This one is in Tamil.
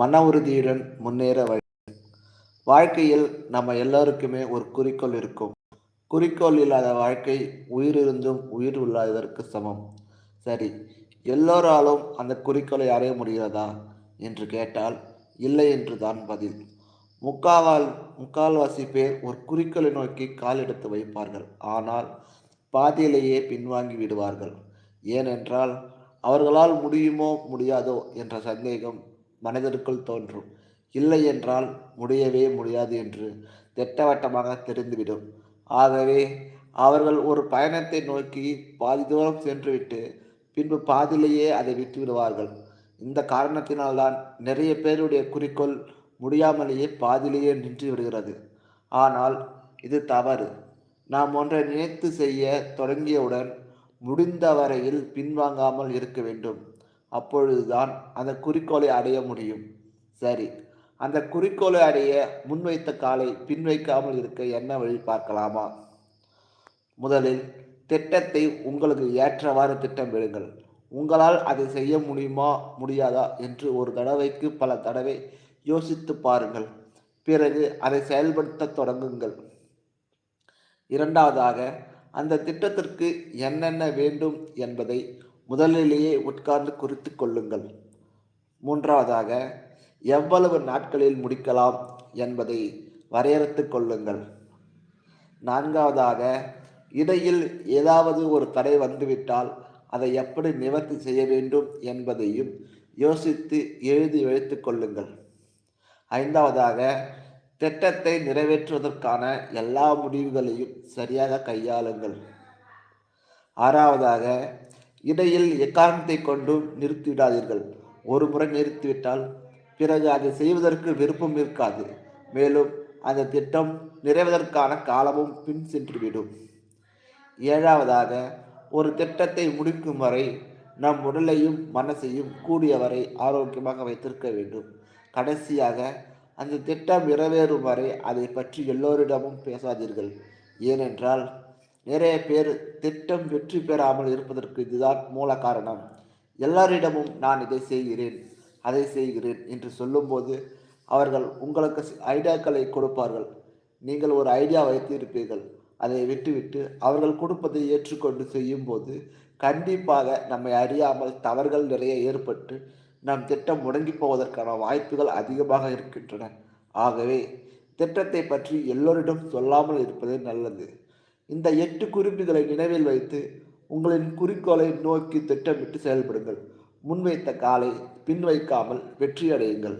மன உறுதியுடன் முன்னேற வழி. வாழ்க்கையில் நம்ம எல்லோருக்குமே ஒரு குறிக்கோள் இருக்கும். குறிக்கோள் இல்லாத வாழ்க்கை உயிரிருந்தும் உயிர் இல்லாததற்கு சமம். சரி எல்லோராலும் அந்த குறிக்கோளை அடைய முடிகிறதா என்று கேட்டால் இல்லை என்று தான் பதில். முக்காவால் முக்கால்வாசி பேர் ஒரு குறிக்கோளை நோக்கி கால் எடுத்து வைப்பார்கள். ஆனால் பாதியிலேயே பின்வாங்கி விடுவார்கள். ஏனென்றால் அவர்களால் முடியுமோ முடியாதோ என்ற சந்தேகம் மனதிற்குள் தோன்றும். இல்லை என்றால் முடியவே முடியாது என்று திட்டவட்டமாக தெரிந்துவிடும். ஆகவே அவர்கள் ஒரு பயணத்தை நோக்கி பாதி தூரம் சென்றுவிட்டு பின்பு பாதியிலேயே அதை விட்டு விடுவார்கள் இந்த காரணத்தினால்தான் நிறைய பேருடைய குறிக்கோள் முடியாமலேயே பாதியிலேயே நின்று விடுகிறது. ஆனால் இது தவறு. நாம் ஒன்றை நினைத்து செய்ய தொடங்கியவுடன் முடிந்த வரையில் பின்வாங்காமல் இருக்க வேண்டும். அப்பொழுதுதான் அந்த குறிக்கோளை அடைய முடியும். சரி அந்த குறிக்கோளை அடைய முன்வைத்த காலை பின்வைக்காமல் இருக்க என்ன வழி பார்க்கலாமா? முதலில் திட்டத்தை உங்களுக்கு ஏற்றவாறு திட்டமிடுங்கள். உங்களால் அதை செய்ய முடியுமா முடியாதா என்று ஒரு தடவைக்கு பல தடவை யோசித்து பாருங்கள். பிறகு அதை செயல்படுத்த தொடங்குங்கள். இரண்டாவதாக அந்த திட்டத்திற்கு என்னென்ன வேண்டும் என்பதை முதலிலேயே உட்கார்ந்து குறித்து கொள்ளுங்கள். மூன்றாவதாக எவ்வளவு நாட்களில் முடிக்கலாம் என்பதை வரையறுத்து கொள்ளுங்கள். நான்காவதாக இடையில் ஏதாவது ஒரு தடை வந்துவிட்டால் அதை எப்படி நிவர்த்தி செய்ய வேண்டும் என்பதையும் யோசித்து எழுதி வைத்து கொள்ளுங்கள். ஐந்தாவதாக திட்டத்தை நிறைவேற்றுவதற்கான எல்லா முடிவுகளையும் சரியாக கையாளுங்கள். ஆறாவதாக இடையில் எக்காரணத்தை கொண்டும் நிறுத்திவிடாதீர்கள். ஒரு முறை நிறுத்திவிட்டால் பிறகு அதை செய்வதற்கு விருப்பம் இருக்காது. மேலும் அந்த திட்டம் நிறைவதற்கான காலமும் பின் சென்றுவிடும். ஏழாவதாக ஒரு திட்டத்தை முடிக்கும் வரை நம் உடலையும் மனசையும் கூடியவரை ஆரோக்கியமாக வைத்திருக்க வேண்டும். கடைசியாக அந்த திட்டம் நிறைவேறும் வரை அதை பற்றி எல்லோரிடமும் பேசாதீர்கள். ஏனென்றால் நிறைய பேர் திட்டம் வெற்றி பெறாமல் இருப்பதற்கு இதுதான் மூல காரணம். எல்லாரிடமும் நான் இதை செய்கிறேன் அதை செய்கிறேன் என்று சொல்லும்போது அவர்கள் உங்களுக்கு ஐடியாக்களை கொடுப்பார்கள். நீங்கள் ஒரு ஐடியா வைத்து இருப்பீர்கள் அதை விட்டுவிட்டு அவர்கள் கொடுப்பதை ஏற்றுக்கொண்டு செய்யும்போது கண்டிப்பாக நம்மை அறியாமல் தவறுகள் நிறைய ஏற்பட்டு நம் திட்டம் முடங்கி போவதற்கான வாய்ப்புகள் அதிகமாக இருக்கின்றன. ஆகவே திட்டத்தை பற்றி எல்லோரிடம் சொல்லாமல் இருப்பது நல்லது. இந்த எட்டு குறிப்புகளை நினைவில் வைத்து உங்களின் குறிக்கோளை நோக்கி திட்டமிட்டு செயல்படுங்கள். முன்வைத்த காலை பின் வைக்காமல் வெற்றியடையுங்கள்.